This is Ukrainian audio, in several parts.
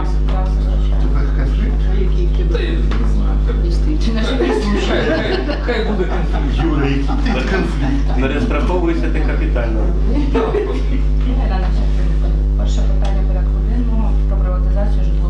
Тебе конфлікт? Слушай, хай буде конфлікт. Юра, який ти конфлікт? Перестраховуйся ти капітально. Перше питання порядку денного про приватизацію житлового.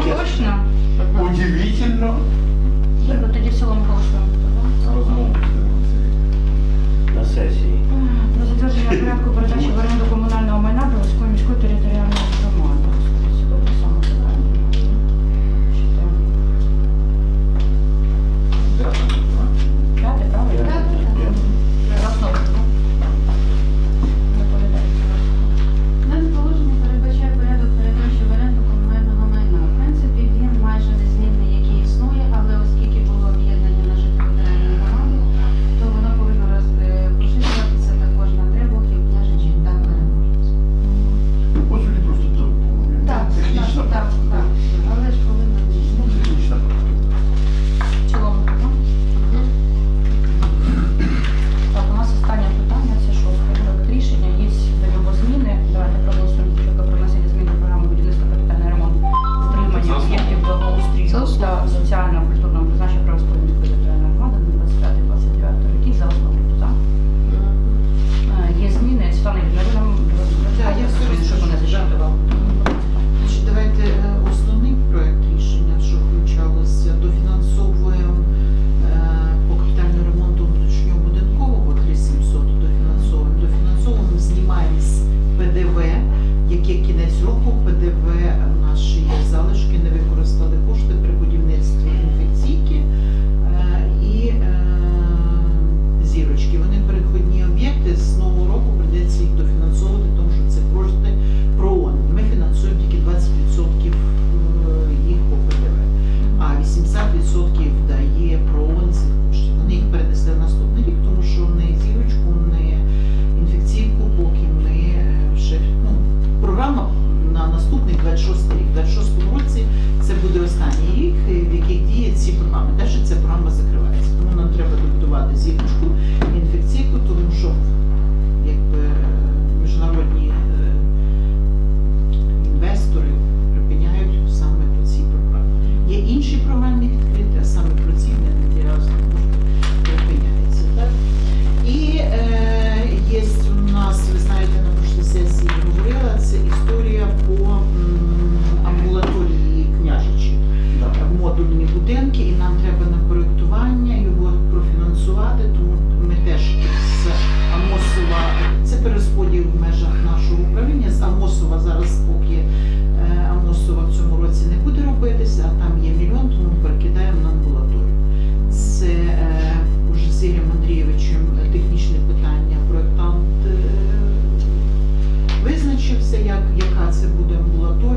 Скільки? Удивительно. Добре, ну тоді в цілому голосуємо. На сесії. Про затвердження порядку передачі в оренду комунального майна Білоцької міської території. нами. Далі ця програма закривається. Тому нам треба добудувати зірочку інфекційку, тому що. перерозподіл в межах нашого управління. З Амосова зараз, поки е, Амосова в цьому році не буде робитися, а там є мільйон, тому ми перекидаємо на амбулаторію. Це е, уже з Ігорем Андрійовичем технічне питання. Проєктант е, визначився, як, яка це буде амбулаторія.